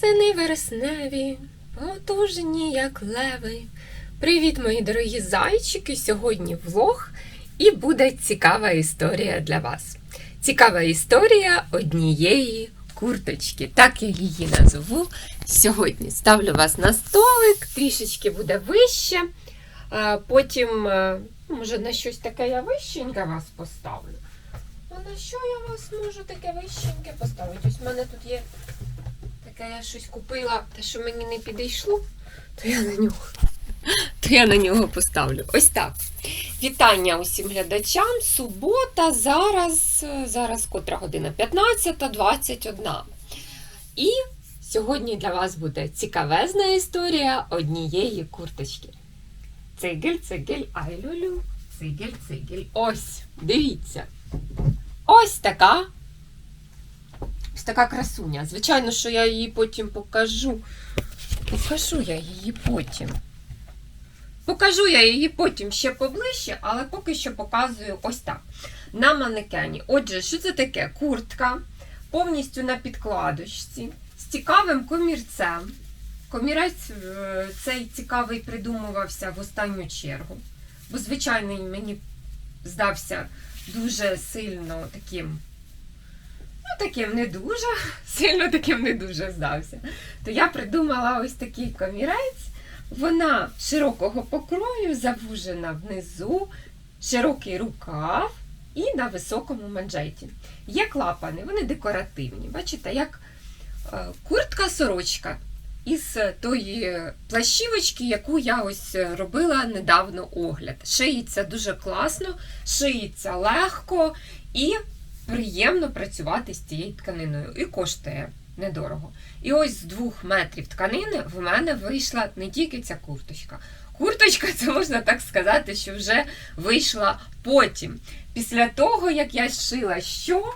Сини вересневі, потужні, як леви. Привіт, мої дорогі зайчики! Сьогодні влог і буде цікава історія для вас. Цікава історія однієї курточки. Так я її назву. Сьогодні ставлю вас на столик, трішечки буде вище. Потім, е, може, на щось таке я вищеньке вас поставлю. А на що я вас можу таке вищеньке поставити? Ось в мене тут є таке, я щось купила, те, що мені не підійшло, то я на нього. То я на нього поставлю. Ось так. Вітання усім глядачам. Субота, зараз, зараз котра година? 15.21. І сьогодні для вас буде цікавезна історія однієї курточки. Цигель, цигель, ай люлю, цигель, цигель. Ось, дивіться. Ось така. Ось така красуня. Звичайно, що я її потім покажу. Покажу я її потім. Покажу я її потім ще поближче, але поки що показую ось так. На манекені. Отже, що це таке? Куртка повністю на підкладочці, з цікавим комірцем. Комірець е, цей цікавий придумувався в останню чергу. Бо, звичайно, мені здався дуже сильно таким. Ну, таким не дуже, сильно таким не дуже здався. То я придумала ось такий комірець. Вона широкого покрою, завужена внизу, широкий рукав і на високому манжеті. Є клапани, вони декоративні. Бачите, як е, куртка-сорочка із тої плащівочки, яку я ось робила недавно огляд. Шиється дуже класно, шиється легко і приємно працювати з цією тканиною. І коштує недорого. І ось з двох метрів тканини в мене вийшла не тільки ця курточка. Курточка, це можна так сказати, що вже вийшла потім. Після того, як я шила що?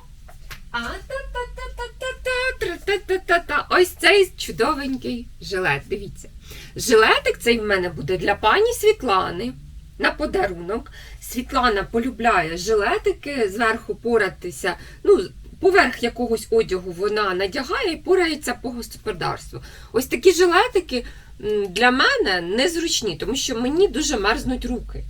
А та-та-та-та-та-та-та-та-та-та. Ось цей чудовенький жилет. Дивіться. Жилетик цей в мене буде для пані Світлани на подарунок. Світлана полюбляє жилетики, зверху поратися. Ну, поверх якогось одягу вона надягає і порається по господарству. Ось такі жилетики для мене незручні, тому що мені дуже мерзнуть руки.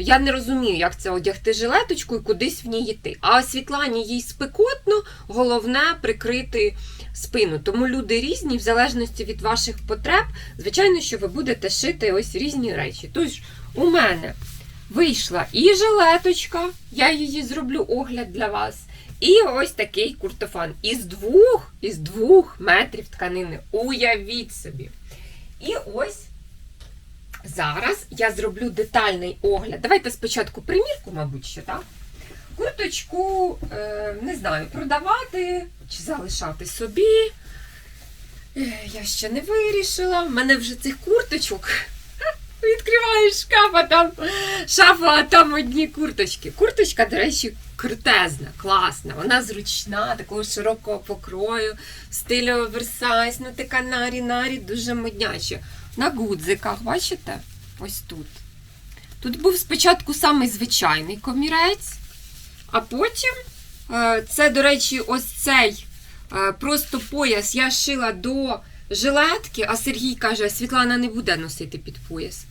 Я не розумію, як це одягти жилеточку і кудись в ній йти. А Світлані їй спекотно, головне прикрити спину. Тому люди різні, в залежності від ваших потреб, звичайно, що ви будете шити ось різні речі. Тож у мене вийшла і жилеточка, я її зроблю огляд для вас. І ось такий куртофан. Із двох, із двох метрів тканини. Уявіть собі. І ось зараз я зроблю детальний огляд. Давайте спочатку примірку, мабуть, що так. Курточку, е, не знаю, продавати чи залишати собі. Е, Я ще не вирішила. В мене вже цих курточок. Відкриваєш шкаф, а там шафа, а там одні курточки. Курточка, до речі, крутезна, класна. Вона зручна, такого широкого покрою, стилю оверсайз, ну така нарі-нарі, дуже модняча. На гудзиках, бачите? Ось тут. Тут був спочатку самий звичайний комірець, а потім е, це, до речі, ось цей е, просто пояс я шила до жилетки, а Сергій каже, Світлана не буде носити під пояс.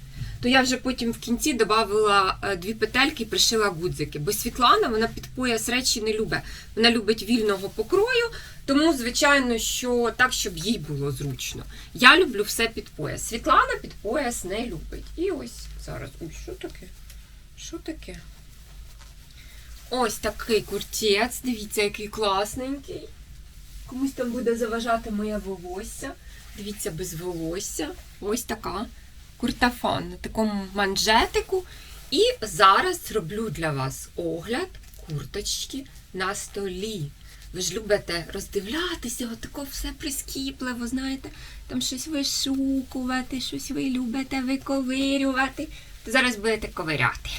То я вже потім в кінці додала дві петельки і пришила гудзики. Бо Світлана вона під пояс речі не любить. Вона любить вільного покрою, тому, звичайно, що так, щоб їй було зручно. Я люблю все під пояс. Світлана під пояс не любить. І ось зараз. Ой, що таке? Що таке? Ось такий куртець. Дивіться, який класненький. Комусь там буде заважати моє волосся. Дивіться, без волосся. Ось така куртафан на такому манжетику. І зараз роблю для вас огляд курточки на столі. Ви ж любите роздивлятися, отако все прискіпливо, знаєте, там щось вишукувати, щось ви любите виковирювати. То зараз будете ковиряти.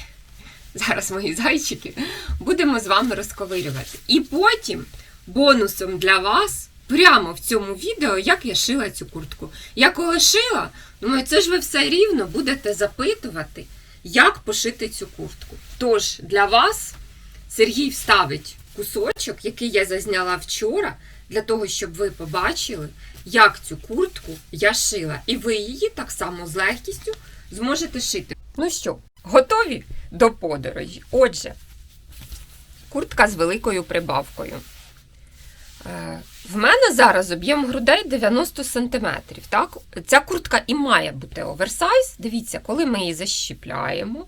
Зараз, мої зайчики, будемо з вами розковирювати. І потім бонусом для вас прямо в цьому відео, як я шила цю куртку. Я коли шила, думаю, це ж ви все рівно будете запитувати, як пошити цю куртку. Тож для вас Сергій вставить кусочок, який я зазняла вчора, для того, щоб ви побачили, як цю куртку я шила. І ви її так само з легкістю зможете шити. Ну що, готові до подорожі? Отже, куртка з великою прибавкою. В мене зараз об'єм грудей 90 см. Так? Ця куртка і має бути оверсайз. Дивіться, коли ми її защіпляємо,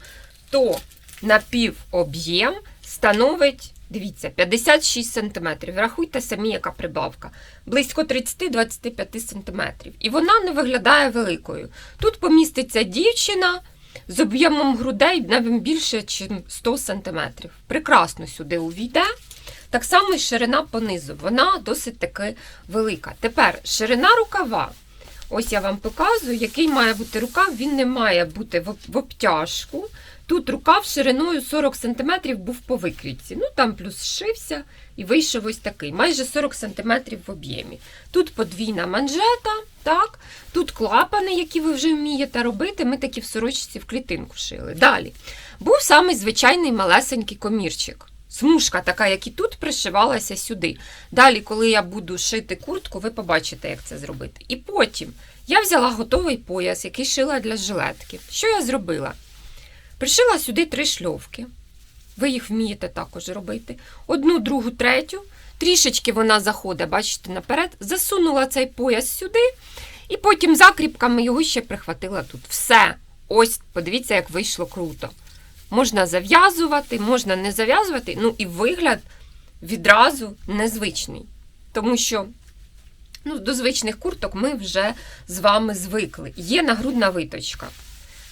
то напівоб'єм становить, дивіться, 56 см. Рахуйте самі, яка прибавка. Близько 30-25 см. І вона не виглядає великою. Тут поміститься дівчина з об'ємом грудей навіть більше, ніж 100 см. Прекрасно сюди увійде. Так само і ширина понизу, вона досить таки велика. Тепер ширина рукава. Ось я вам показую, який має бути рукав. Він не має бути в обтяжку. Тут рукав шириною 40 см був по викрійці. Ну там плюс шився і вийшов ось такий, майже 40 см в об'ємі. Тут подвійна манжета, так, тут клапани, які ви вже вмієте робити. Ми такі в сорочці в клітинку шили. Далі. Був самий звичайний малесенький комірчик. Смужка така, як і тут, пришивалася сюди. Далі, коли я буду шити куртку, ви побачите, як це зробити. І потім я взяла готовий пояс, який шила для жилетки. Що я зробила? Пришила сюди три шльовки. Ви їх вмієте також робити. Одну, другу, третю. Трішечки вона заходить, бачите, наперед. Засунула цей пояс сюди, і потім закріпками його ще прихватила тут. Все. Ось, подивіться, як вийшло круто. Можна зав'язувати, можна не зав'язувати, ну і вигляд відразу незвичний. Тому що ну, до звичних курток ми вже з вами звикли. Є нагрудна виточка.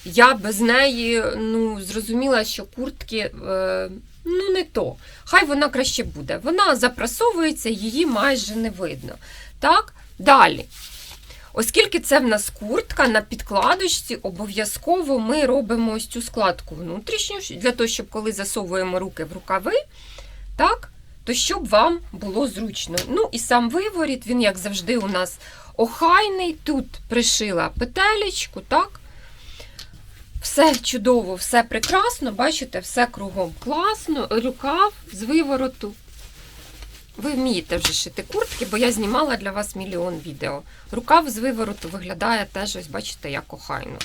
Я без неї ну, зрозуміла, що куртки е, ну, не то. Хай вона краще буде. Вона запрасовується, її майже не видно. Так, далі. Оскільки це в нас куртка на підкладочці, обов'язково ми робимо ось цю складку внутрішню, для того, щоб коли засовуємо руки в рукави, так, то щоб вам було зручно. Ну і сам виворіт, він, як завжди, у нас охайний. Тут пришила петелечку, так. Все чудово, все прекрасно, бачите, все кругом класно, рукав з вивороту. Ви вмієте вже шити куртки, бо я знімала для вас мільйон відео. Рукав з вивороту виглядає теж, ось бачите, як охайно.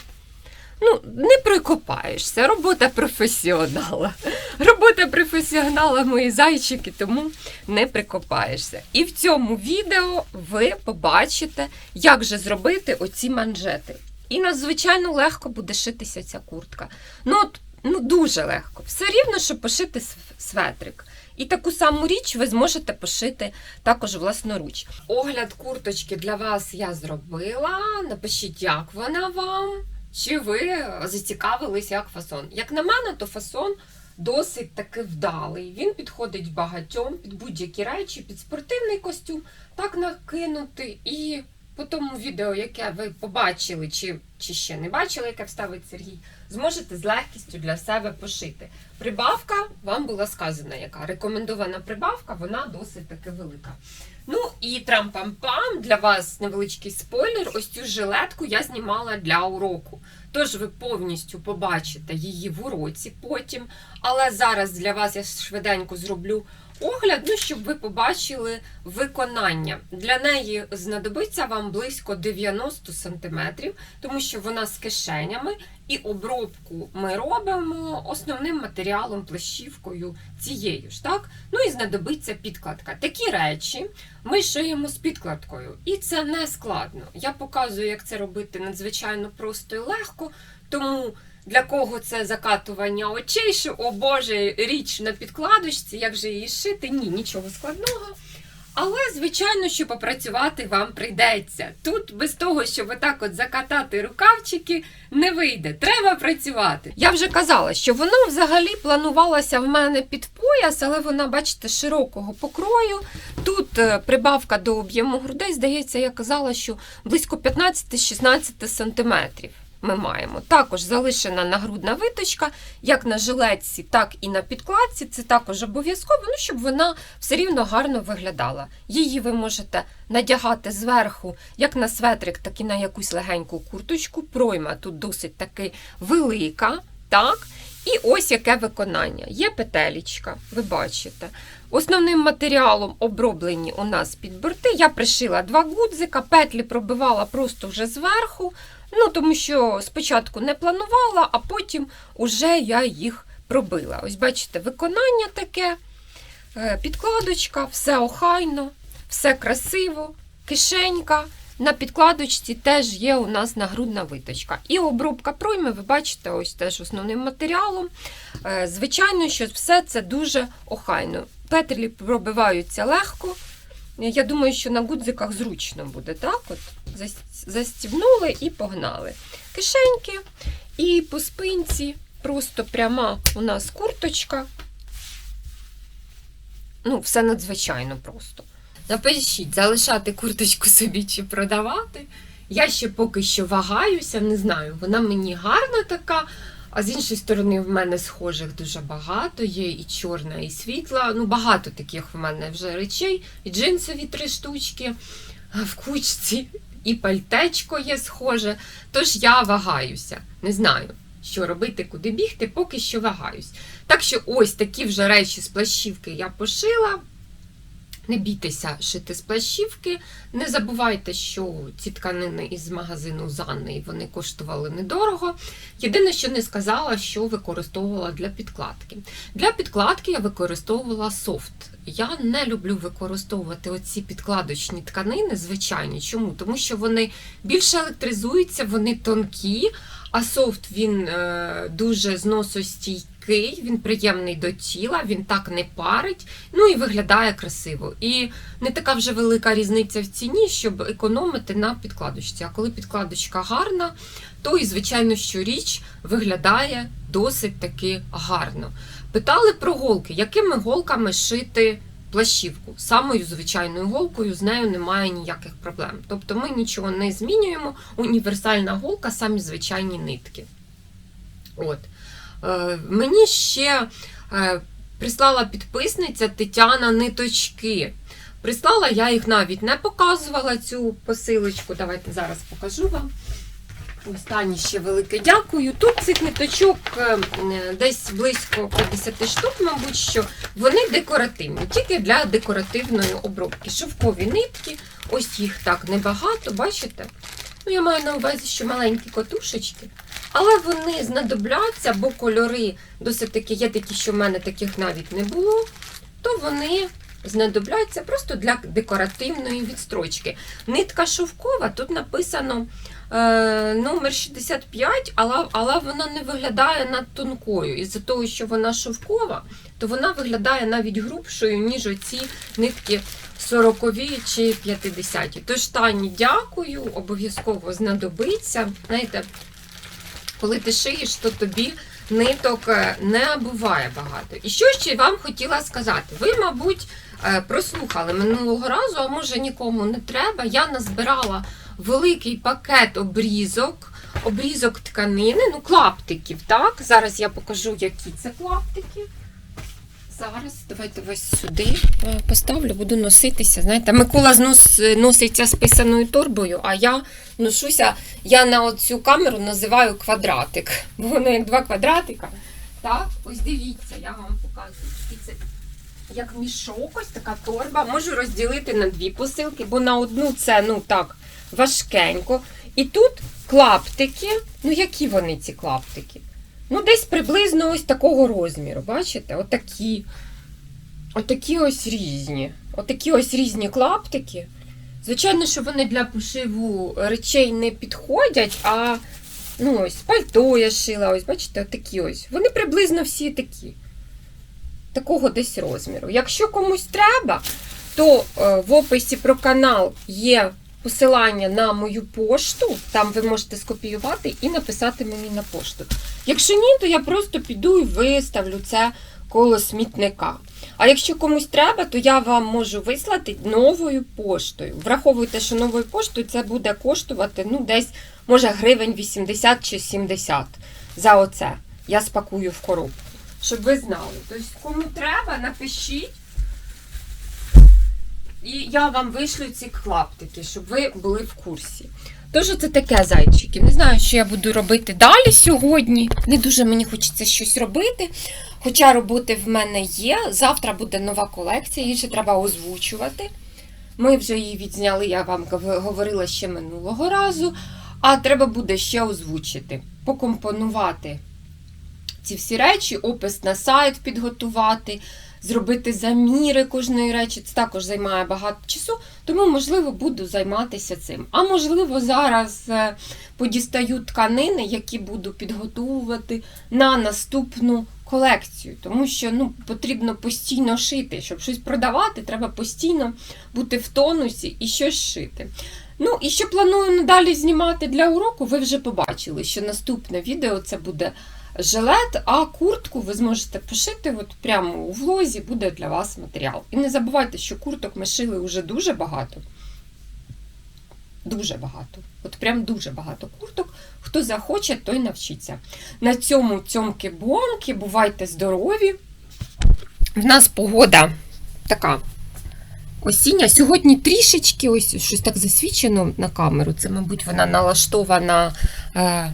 Ну, не прикопаєшся, робота професіонала. Робота професіонала, мої зайчики, тому не прикопаєшся. І в цьому відео ви побачите, як же зробити оці манжети. І надзвичайно легко буде шитися ця куртка. Ну, от, ну дуже легко. Все рівно, щоб пошити светрик. І таку саму річ ви зможете пошити також власноруч. Огляд курточки для вас я зробила. Напишіть, як вона вам, чи ви зацікавились, як фасон. Як на мене, то фасон досить таки вдалий. Він підходить багатьом під будь-які речі, під спортивний костюм, так накинути. І по тому відео, яке ви побачили, чи, чи ще не бачили, яке вставить Сергій, зможете з легкістю для себе пошити. Прибавка вам була сказана, яка рекомендована прибавка, вона досить таки велика. Ну і трам-пам-пам, для вас невеличкий спойлер. Ось цю жилетку я знімала для уроку. Тож ви повністю побачите її в уроці потім. Але зараз для вас я швиденько зроблю огляд, ну, щоб ви побачили виконання. Для неї знадобиться вам близько 90 см, тому що вона з кишенями, і обробку ми робимо основним матеріалом, плащівкою цією ж. так? Ну і знадобиться підкладка. Такі речі ми шиємо з підкладкою, і це не складно. Я показую, як це робити надзвичайно просто і легко, тому. Для кого це закатування очей, що о Боже, річ на підкладочці, як же її шити? Ні, нічого складного. Але, звичайно, що попрацювати вам прийдеться. Тут без того, щоб отак от закатати рукавчики, не вийде. Треба працювати. Я вже казала, що воно взагалі планувалося в мене під пояс, але вона, бачите, широкого покрою. Тут е, прибавка до об'єму грудей, здається, я казала, що близько 15-16 сантиметрів ми маємо. Також залишена нагрудна виточка, як на жилетці, так і на підкладці. Це також обов'язково, ну, щоб вона все рівно гарно виглядала. Її ви можете надягати зверху, як на светрик, так і на якусь легеньку курточку. Пройма тут досить таки велика. так? І ось яке виконання. Є петелечка, ви бачите. Основним матеріалом оброблені у нас підборти. Я пришила два гудзика, петлі пробивала просто вже зверху. Ну, тому що спочатку не планувала, а потім уже я їх пробила. Ось бачите, виконання таке, е, підкладочка, все охайно, все красиво, кишенька. На підкладочці теж є у нас нагрудна виточка. І обробка пройми, ви бачите, ось теж основним матеріалом. Е, Звичайно, що все це дуже охайно. Петлі пробиваються легко. Я думаю, що на гудзиках зручно буде, так? От застібнули і погнали. Кишеньки і по спинці просто пряма у нас курточка. Ну, все надзвичайно просто. Напишіть, залишати курточку собі чи продавати. Я ще поки що вагаюся, не знаю. Вона мені гарна така, а з іншої сторони, в мене схожих дуже багато. Є і чорна, і світла. Ну, багато таких в мене вже речей. І джинсові три штучки в кучці, і пальтечко є схоже. Тож я вагаюся. Не знаю, що робити, куди бігти, поки що вагаюсь. Так що ось такі вже речі з плащівки я пошила. Не бійтеся шити з плащівки. Не забувайте, що ці тканини із магазину Занни вони коштували недорого. Єдине, що не сказала, що використовувала для підкладки. Для підкладки я використовувала софт. Я не люблю використовувати оці підкладочні тканини, звичайні. Чому? Тому що вони більше електризуються, вони тонкі, а софт він е, дуже зносостійкий, він приємний до тіла, він так не парить, ну і виглядає красиво. І не така вже велика різниця в ціні, щоб економити на підкладочці. А коли підкладочка гарна, то і звичайно, що річ виглядає досить таки гарно. Питали про голки, якими голками шити плащівку? Самою звичайною голкою з нею немає ніяких проблем. Тобто ми нічого не змінюємо. Універсальна голка, самі звичайні нитки. От. Е, мені ще е, прислала підписниця Тетяна ниточки. Прислала, я їх навіть не показувала цю посилочку. Давайте зараз покажу вам. Останнє ще велике дякую. Тут цих ниточок е, десь близько 50 штук, мабуть, що вони декоративні, тільки для декоративної обробки. Шовкові нитки, ось їх так небагато, бачите? Ну, я маю на увазі, що маленькі котушечки, але вони знадобляться, бо кольори досить такі, є такі, що в мене таких навіть не було, то вони знадобляться просто для декоративної відстрочки. Нитка шовкова, тут написано е, номер 65, але, але вона не виглядає над тонкою. Із-за того, що вона шовкова, то вона виглядає навіть грубшою, ніж оці нитки 40 чи 50. Тож, Тані, дякую, обов'язково знадобиться. Знаєте, коли ти шиєш, то тобі ниток е, не буває багато. І що ще вам хотіла сказати? Ви, мабуть, прослухали минулого разу, а може нікому не треба. Я назбирала великий пакет обрізок, обрізок тканини, ну, клаптиків, так? Зараз я покажу, які це клаптики. Зараз давайте вас сюди е, поставлю, буду носитися. Знаєте, Микола знос, носиться з писаною торбою, а я ношуся, я на цю камеру називаю квадратик. Бо воно як два квадратика. Так, ось дивіться, я вам показую. Як мішок, ось така торба. Можу розділити на дві посилки, бо на одну це ну так важкенько. І тут клаптики. Ну, які вони ці клаптики? Ну, десь приблизно ось такого розміру. Бачите? Отакі. Отакі ось різні. Отакі ось різні клаптики. Звичайно, що вони для пошиву речей не підходять, а ну ось пальто я шила, ось, бачите, отакі ось. Вони приблизно всі такі. Такого десь розміру. Якщо комусь треба, то е, в описі про канал є посилання на мою пошту. Там ви можете скопіювати і написати мені на пошту. Якщо ні, то я просто піду і виставлю це коло смітника. А якщо комусь треба, то я вам можу вислати новою поштою. Враховуйте, що новою поштою це буде коштувати ну, десь, може, гривень 80 чи 70 за оце. Я спакую в коробку. Щоб ви знали. Тобто, кому треба, напишіть. І я вам вишлю ці клаптики, щоб ви були в курсі. Тож це таке зайчики. Не знаю, що я буду робити далі сьогодні. Не дуже мені хочеться щось робити. Хоча роботи в мене є. Завтра буде нова колекція, її ще треба озвучувати. Ми вже її відзняли, я вам говорила ще минулого разу. А треба буде ще озвучити, покомпонувати ці всі речі, опис на сайт підготувати, зробити заміри кожної речі. Це також займає багато часу, тому, можливо, буду займатися цим. А можливо, зараз е, подістаю тканини, які буду підготовувати на наступну колекцію. Тому що ну, потрібно постійно шити. Щоб щось продавати, треба постійно бути в тонусі і щось шити. Ну, і що планую надалі знімати для уроку, ви вже побачили, що наступне відео це буде жилет, а куртку ви зможете пошити от прямо у влозі, буде для вас матеріал. І не забувайте, що курток ми шили вже дуже багато. Дуже багато. От прям дуже багато курток. Хто захоче, той навчиться. На цьому цьомки-бомки, бувайте здорові. В нас погода така осіння. Сьогодні трішечки, ось щось так засвічено на камеру. Це, мабуть, вона налаштована е,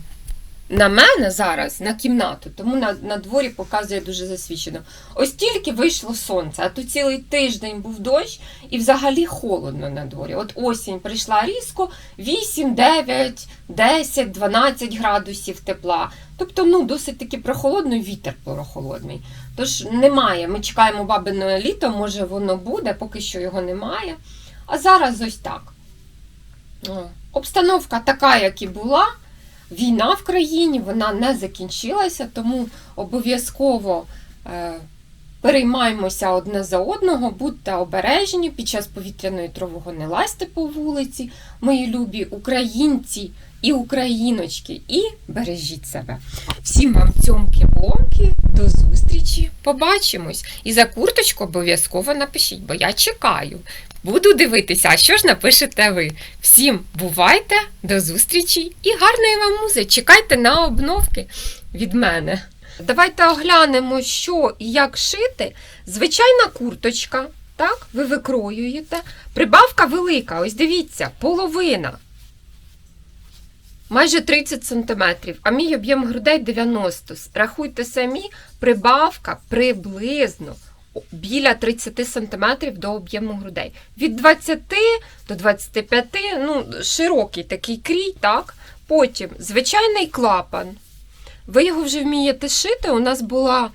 на мене зараз, на кімнату, тому на, на дворі показує дуже засвічено. Ось тільки вийшло сонце, а то цілий тиждень був дощ і взагалі холодно на дворі. От осінь прийшла різко 8, 9, 10, 12 градусів тепла. Тобто, ну, досить таки прохолодно, вітер прохолодний. Тож немає. Ми чекаємо бабине літо, може воно буде, поки що його немає. А зараз ось так. Обстановка така, як і була. Війна в країні, вона не закінчилася, тому обов'язково е, переймаємося одне за одного, будьте обережні під час повітряної тривоги не лазьте по вулиці, мої любі українці і україночки, і бережіть себе. Всім вам цьомки-бомки, до зустрічі, побачимось. І за курточку обов'язково напишіть, бо я чекаю. Буду дивитися, що ж напишете ви. Всім бувайте, до зустрічі і гарної вам музи. Чекайте на обновки від мене. Давайте оглянемо, що і як шити. Звичайна курточка, так, ви викроюєте. Прибавка велика, ось дивіться, половина. Майже 30 см, а мій об'єм грудей 90 Рахуйте самі, прибавка приблизно біля 30 см до об'єму грудей. Від 20 до 25, ну, широкий такий крій, так? Потім звичайний клапан. Ви його вже вмієте шити. У нас була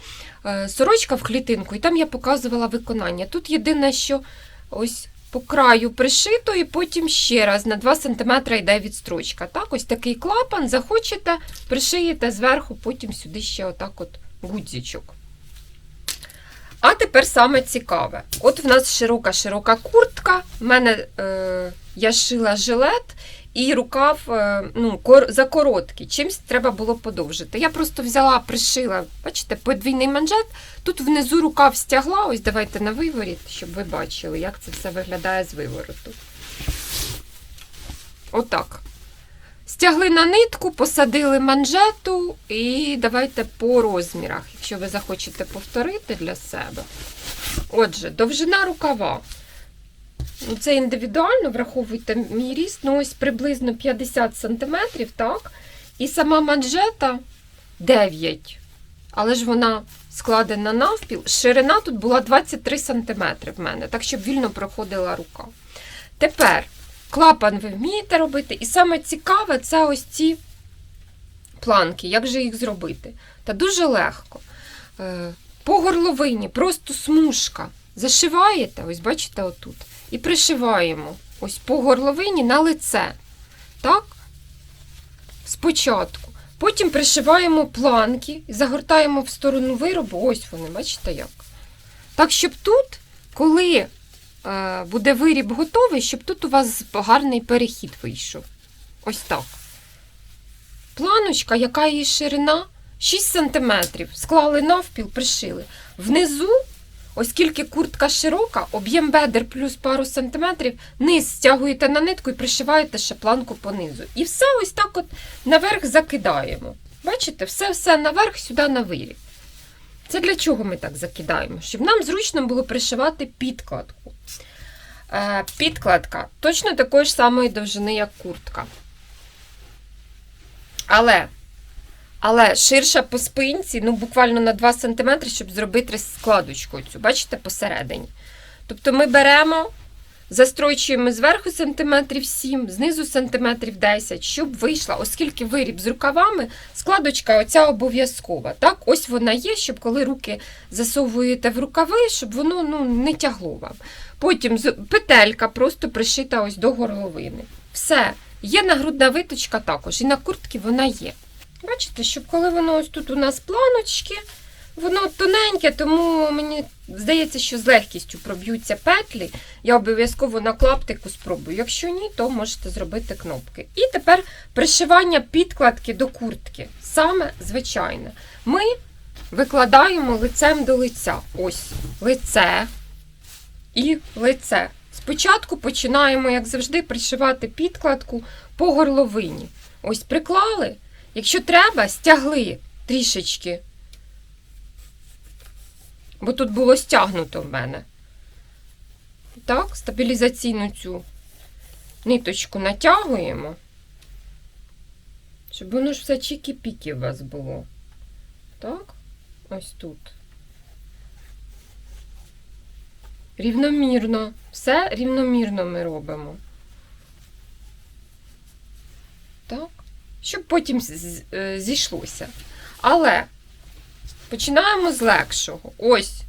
е, сорочка в клітинку, і там я показувала виконання. Тут єдине, що ось по краю пришито, і потім ще раз на 2 см йде відстрочка. Так, ось такий клапан, захочете, пришиєте зверху, потім сюди ще отак от гудзичок. А тепер саме цікаве. От в нас широка-широка куртка. В мене е, я шила жилет і рукав е, ну, кор, закороткий. Чимсь треба було подовжити. Я просто взяла, пришила, бачите, подвійний манжет. Тут внизу рукав стягла. Ось давайте на виворіт, щоб ви бачили, як це все виглядає з вивороту. Отак. Стягли на нитку, посадили манжету і давайте по розмірах, якщо ви захочете повторити для себе. Отже, довжина рукава. Це індивідуально, враховуйте мій ріст, ну ось приблизно 50 см, так? І сама манжета 9. Але ж вона складена навпіл. Ширина тут була 23 см в мене, так щоб вільно проходила рука. Тепер. Клапан ви вмієте робити, і саме цікаве це ось ці планки, як же їх зробити. Та дуже легко. Е, По горловині просто смужка. Зашиваєте, ось бачите, отут. І пришиваємо ось по горловині на лице. Так? Спочатку. Потім пришиваємо планки загортаємо в сторону виробу. Ось вони, бачите як. Так, щоб тут, коли е, буде виріб готовий, щоб тут у вас гарний перехід вийшов. Ось так. Планочка, яка її ширина 6 см. Склали навпіл, пришили. Внизу, оскільки куртка широка, об'єм бедер плюс пару сантиметрів, низ стягуєте на нитку і пришиваєте ще планку понизу. І все ось так от наверх закидаємо. Бачите, все-все наверх сюди на виріб. Це для чого ми так закидаємо? Щоб нам зручно було пришивати підкладку. Е, підкладка точно такої ж самої довжини, як куртка. Але, але ширша по спинці, ну буквально на 2 см, щоб зробити складочку цю, бачите, посередині. Тобто ми беремо, застройчуємо зверху сантиметрів 7, знизу сантиметрів 10, щоб вийшла, оскільки виріб з рукавами, складочка оця обов'язкова. Так, ось вона є, щоб коли руки засовуєте в рукави, щоб воно ну, не тягло вам. Потім петелька просто пришита ось до горловини. Все. Є нагрудна виточка також, і на куртці вона є. Бачите, щоб коли воно ось тут у нас планочки, воно тоненьке, тому мені здається, що з легкістю проб'ються петлі. Я обов'язково на клаптику спробую. Якщо ні, то можете зробити кнопки. І тепер пришивання підкладки до куртки. Саме звичайне. Ми викладаємо лицем до лиця. Ось лице і лице. Спочатку починаємо, як завжди, пришивати підкладку по горловині. Ось приклали. Якщо треба, стягли трішечки. Бо тут було стягнуто в мене. Так, стабілізаційну цю ниточку натягуємо, щоб воно ж все чікі-пікі у вас було. Так, ось тут. Рівномірно. Все рівномірно ми робимо. Так. Щоб потім е, зійшлося. Але починаємо з легшого. Ось.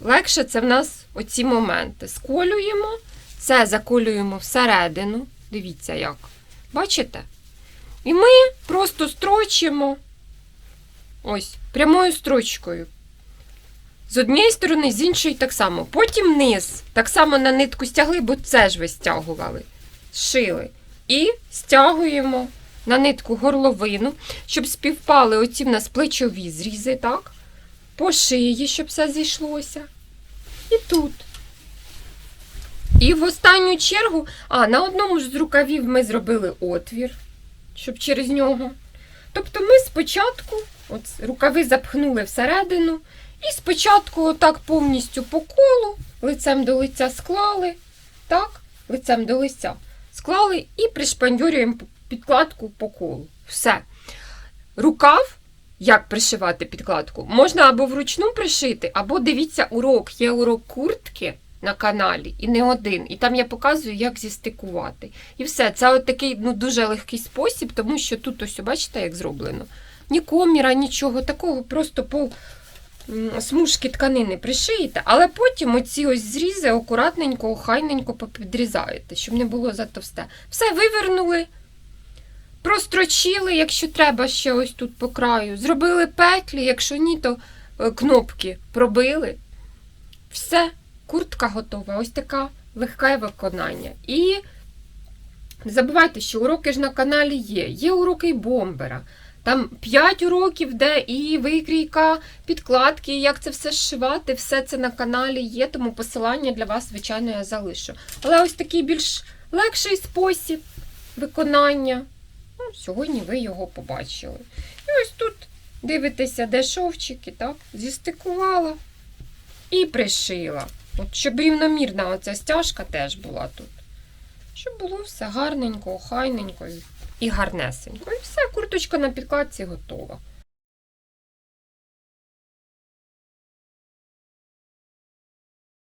Легше це в нас оці моменти. Сколюємо, це заколюємо всередину. Дивіться як. Бачите? І ми просто строчимо ось прямою строчкою. З однієї сторони, з іншої так само. Потім низ. Так само на нитку стягли, бо це ж ви стягували. Зшили. І стягуємо на нитку горловину, щоб співпали оці в нас плечові зрізи, так? По шиї, щоб все зійшлося. І тут. І в останню чергу, а, на одному з рукавів ми зробили отвір, щоб через нього. Тобто ми спочатку от, рукави запхнули всередину, і спочатку отак повністю по колу, лицем до лиця склали, так, лицем до лиця склали і пришпандюрюємо підкладку по колу. Все. Рукав, як пришивати підкладку, можна або вручну пришити, або дивіться урок. Є урок куртки на каналі, і не один. І там я показую, як зістикувати. І все. Це от такий ну, дуже легкий спосіб, тому що тут ось, бачите, як зроблено. Ні коміра, нічого такого, просто по смужки тканини пришиєте, але потім оці ось зрізи акуратненько, охайненько попідрізаєте, щоб не було затовсте. Все вивернули, прострочили, якщо треба, ще ось тут по краю. Зробили петлі, якщо ні, то е, кнопки пробили. Все, куртка готова. Ось така легке виконання. І не забувайте, що уроки ж на каналі є. Є уроки бомбера. Там 5 уроків, де і викрійка, підкладки, як це все зшивати, все це на каналі є, тому посилання для вас, звичайно, я залишу. Але ось такий більш легший спосіб виконання. Ну, сьогодні ви його побачили. І ось тут дивитеся, де шовчики, так? Зістикувала і пришила. От, щоб рівномірна оця стяжка теж була тут. Щоб було все гарненько, охайненько і- і гарнесенько. І все, курточка на підкладці готова.